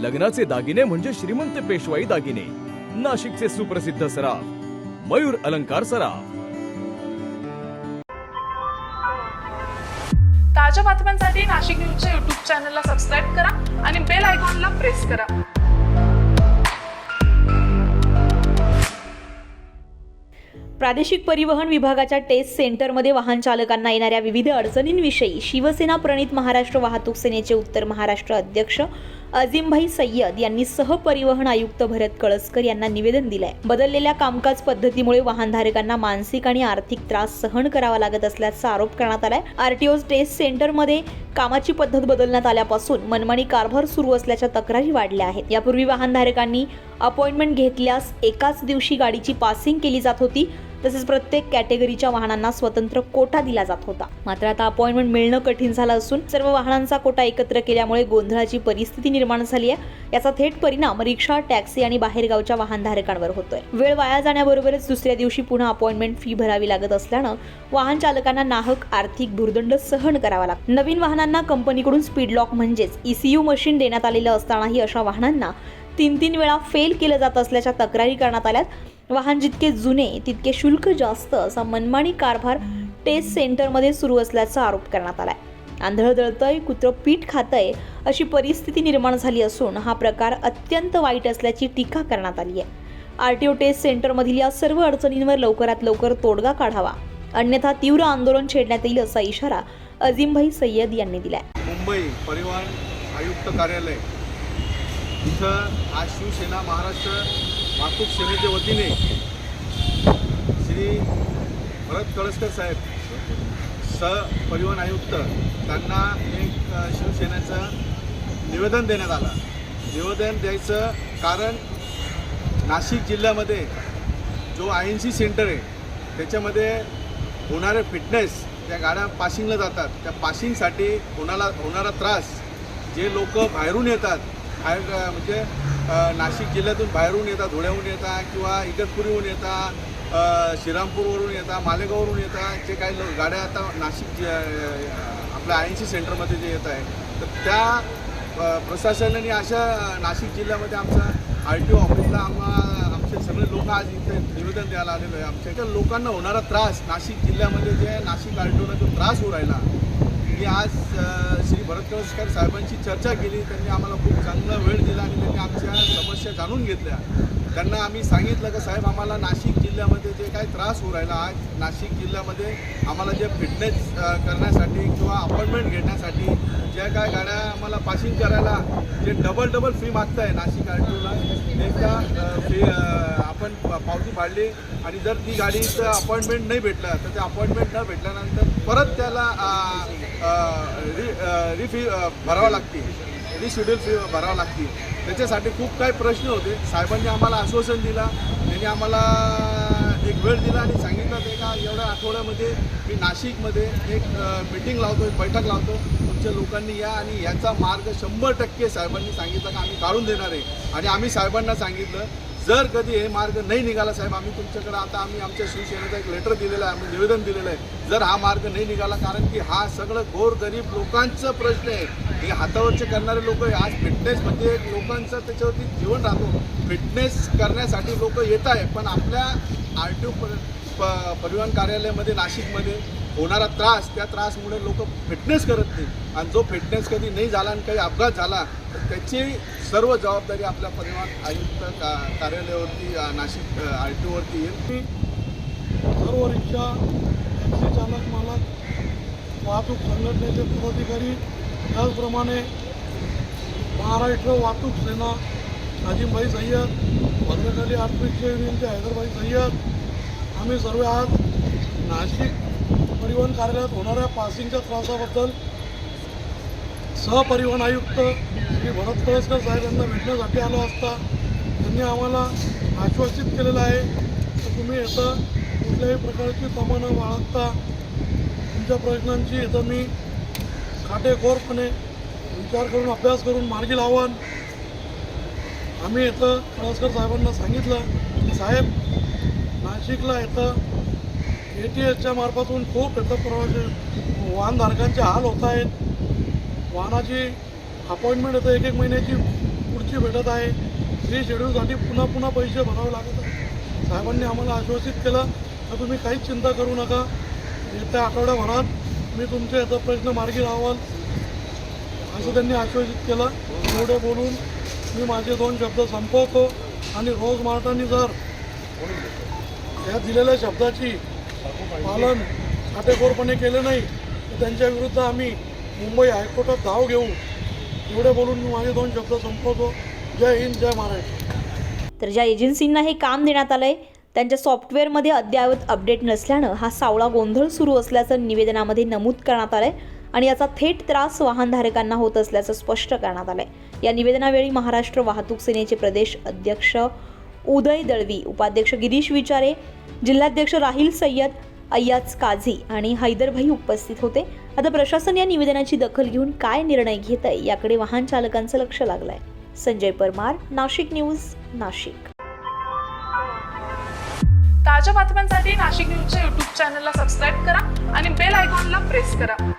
लग्नाचे दागिने म्हणजे श्रीमंत पेशवाई दागिने. नाशिकचे सुप्रसिद्ध सराफ मयूर अलंकार सराफ. ताज्या बातम्यांसाठी नाशिक न्यूजच्या युट्यूब चॅनलला सबस्क्राईब करा आणि बेल आयकॉनला प्रेस करा. प्रादेशिक परिवहन विभागाच्या टेस्ट सेंटरमध्ये वाहन चालकांना येणाऱ्या विविध अडचणींविषयी शिवसेना प्रणित महाराष्ट्र वाहतूक सेनेचे उत्तर महाराष्ट्र अध्यक्ष अजिमभाई सय्यद यांनी सहपरिवहन आयुक्त भरत कळसकर यांना निवेदन दिलंय. बदललेल्या कामकाज पद्धतीमुळे वाहनधारकांना मानसिक आणि आर्थिक त्रास सहन करावा लागत असल्याचा आरोप करण्यात आलाय. आरटीओ टेस्ट सेंटरमध्ये कामाची पद्धत बदलण्यात आल्यापासून मनमानी कारभार सुरू असल्याच्या तक्रारी वाढल्या आहेत. यापूर्वी वाहनधारकांनी अपॉइंटमेंट घेतल्यास एकाच दिवशी गाडीची पासिंग केली जात होती. तसेच प्रत्येक कॅटेगरीच्या वाहनांना स्वतंत्र कोटा दिला जात होता. मात्र आता अपॉइंटमेंट मिळणं कठीण झालं असून सर्व वाहनांचा कोटा एकत्र केल्यामुळे गोंधळाची परिस्थिती निर्माण झाली आहे. याचा थेट परिणाम रिक्षा टॅक्सी आणि बाहेरगावच्या वाहनधारकांवर होतोय. वेळ वाया जाण्याबरोबरच दुसऱ्या दिवशी पुन्हा अपॉइंटमेंट फी भरावी लागत असल्यानं वाहन चालकांना नाहक आर्थिक भुर्दंड सहन करावा लागतो. नवीन वाहनांना कंपनीकडून स्पीड लॉक म्हणजेच ईसीयू मशीन देण्यात आलेलं असतानाही अशा वाहनांना तीन तीन वेळा फेल केलं जात असल्याच्या तक्रारी करण्यात आल्यात. वाहन जितके जुने तितके शुल्क जास्त असा मनमानी कारभार टेस्ट सेंटरमध्ये सुरू असल्याचा आरोप करण्यात आलाय. आंधळ दळतंय कुत्रं पीठ खातंय अशी परिस्थिती निर्माण झाली असून हा प्रकार अत्यंत वाईट असल्याची टीका करण्यात आली आहे. आर टी ओ टेस्ट सेंटरमधील या सर्व अडचणींवर लवकरात लवकर तोडगा काढावा अन्यथा तीव्र आंदोलन छेडण्यात येईल असा इशारा अजिमभाई सय्यद यांनी दिलाय. मुंबई परिवहन आयुक्त कार्यालय इथं आज शिवसेना महाराष्ट्र वाहतूक सेनेच्या वतीने श्री भरत कळसकर साहेब सहपरिवहन आयुक्त त्यांना एक शिवसेनेचं निवेदन देण्यात आलं. निवेदन द्यायचं कारण नाशिक जिल्ह्यामध्ये जो आय एन सी सेंटर आहे त्याच्यामध्ये होणारे फिटनेस त्या गाड्या पासिंगला जातात. त्या पासिंगसाठी होणारा होणारा त्रास जे लोक बाहेरून येतात बाहेर म्हणजे नाशिक जिल्ह्यातून बाहेरून येता धुळ्याहून येता किंवा इगतपुरीहून येता श्रीरामपूरवरून येता मालेगाववरून येतात जे काही लोक गाड्या आता नाशिक आपल्या आय एन सी सेंटरमध्ये जे येत आहे तर त्या प्रशासनाने अशा नाशिक जिल्ह्यामध्ये आमचं आर टी ओ ऑफिसला आम्हा आमचे सगळे लोक आज इथे निवेदन द्यायला आलेलं आहे. आमच्या इथे लोकांना होणारा त्रास नाशिक जिल्ह्यामध्ये जे नाशिक आर टी ओला जो त्रास होऊ राहिला की आज श्री भरत कळसकर साहेबांची चर्चा केली. त्यांनी आम्हाला खूप चांगला वेळ दिला आणि त्यांनी आमच्या समस्या जाणून घेतल्या. त्यांना आम्ही सांगितलं की साहेब आम्हाला नाशिक जिल्ह्यामध्ये जे काय त्रास होऊ राहिला आज नाशिक जिल्ह्यामध्ये आम्हाला जे फिटनेस करण्यासाठी किंवा अपॉइंटमेंट घेण्यासाठी ज्या काय गाड्या आम्हाला पासिंग करायला जे डबल डबल फी मागताय नाशिक आर टी ओला एकदा फी आपण पावती पाडली आणि जर ती गाडीचं अपॉइंटमेंट नाही भेटलं तर ते अपॉइंटमेंट न भेटल्यानंतर परत त्याला रि रिफी भरावं लागते रिशेड्यूल फी भरावं लागते त्याच्यासाठी खूप काही प्रश्न होते. साहेबांनी आम्हाला आश्वासन दिला. त्यांनी आम्हाला एक वेळ दिला आणि सांगितलं ते का एवढ्या आठवड्यामध्ये मी नाशिकमध्ये एक मीटिंग लावतो एक बैठक लावतो आमच्या लोकांनी या आणि याचा मार्ग शंभर टक्के साहेबांनी सांगितलं का आम्ही काढून देणार आहे. आणि आम्ही साहेबांना सांगितलं जर कधी हे मार्ग नाही निघाला साहेब आम्ही तुमच्याकडे आता आम्ही आमच्या शिवसेनेचा एक लेटर दिलेलं आहे आम्ही निवेदन दिलेलं आहे. जर हा मार्ग नाही निघाला कारण की हा सगळं गोरगरीब लोकांचा प्रश्न आहे. हे हातावरचे करणारे लोक आज फिटनेस म्हणजे लोकांचं त्याच्यावरती जीवन राहतो. फिटनेस करण्यासाठी लोक येत आहे पण आपल्या आर टी ओ परिवहन कार्यालयामध्ये नाशिकमध्ये होणारा त्रास त्या त्रासमुळे लोक फिटनेस करत नाही आणि जो फिटनेस कधी नाही झाला आणि काही अपघात झाला तर त्याची सर्व जबाबदारी आपल्या परिवहन आयुक्त का कार्यालयावरती नाशिक आर टी ओवरती येईल सर्व रिक्षा टॅक्सी चालक मालक वाहतूक संघटनेचे पदाधिकारी त्याचप्रमाणे महाराष्ट्र वाहतूक सेना नाजिमभाई सय्यद भद्रकाली आर्थिक रिक्षा युनियनचे हैदरभाई सय्यद आम्ही सर्व आज नाशिक परिवहन कार्यालयात होणाऱ्या पासिंगच्या त्रासाबद्दल सहपरिवहन आयुक्त श्री भरत कळसकर साहेब यांना भेटण्यासाठी आलो असता त्यांनी आम्हाला आश्वासित केलेलं आहे की तुम्ही इथं कुठल्याही प्रकारची तमा न बाळगता तुमच्या प्रश्नांची इथं मी काटेकोरपणे विचार करून अभ्यास करून मार्गी लावान. आम्ही इथं कळसकर साहेबांना सांगितलं की साहेब नाशिकला इथं ए टी एसच्या मार्फतून खूप इथं वाहनधारकांचे हाल होत आहेत. वाहनाची अपॉइंटमेंट येतं एक एक महिन्याची पुढची भेटत आहे. फ्री शेड्यूलसाठी पुन्हा पुन्हा पैसे भरावे लागत आहेत. साहेबांनी आम्हाला आश्वासित केलं तर तुम्ही काहीच चिंता करू नका. येत्या आठवड्याभरात मी तुमच्या याचा प्रश्न मार्गी लावाल. असं त्यांनी आश्वासित केलं. एवढे बोलून मी माझे दोन शब्द संपवतो. आणि रोज मार्टांनी जर या दिलेल्या शब्दाची पालन काटेकोरपणे केलं नाही तर त्यांच्या विरुद्ध आम्ही मुंबई हायकोर्टात धाव घेऊ. एवढे बोलून मी माझे दोन शब्द संपवतो. जय हिंद जय महाराष्ट्र. तर ज्या एजन्सींना हे काम देण्यात आलंय त्यांच्या सॉफ्टवेअरमध्ये अद्ययावत अपडेट नसल्यानं हा सावळा गोंधळ सुरू असल्याचं निवेदनामध्ये नमूद करण्यात आलंय आणि याचा थेट त्रास वाहनधारकांना होत असल्याचं स्पष्ट करण्यात आलंय. या निवेदनावेळी महाराष्ट्र वाहतूक सेनेचे प्रदेश अध्यक्ष उदय दळवी. उपाध्यक्ष गिरीश विचारे जिल्हाध्यक्ष राहिल सय्यद अय्याज काझी आणि हैदरभाई उपस्थित होते. आता प्रशासन या निवेदनाची दखल घेऊन काय निर्णय घेत आहे याकडे वाहन चालकांचं लक्ष लागलंय. संजय परमार नाशिक न्यूज नाशिक. ताज्या बातम्यांसाठी नाशिक न्यूजच्या युट्यूब चॅनलला सबस्क्राईब करा आणि बेल आयकॉनला प्रेस करा.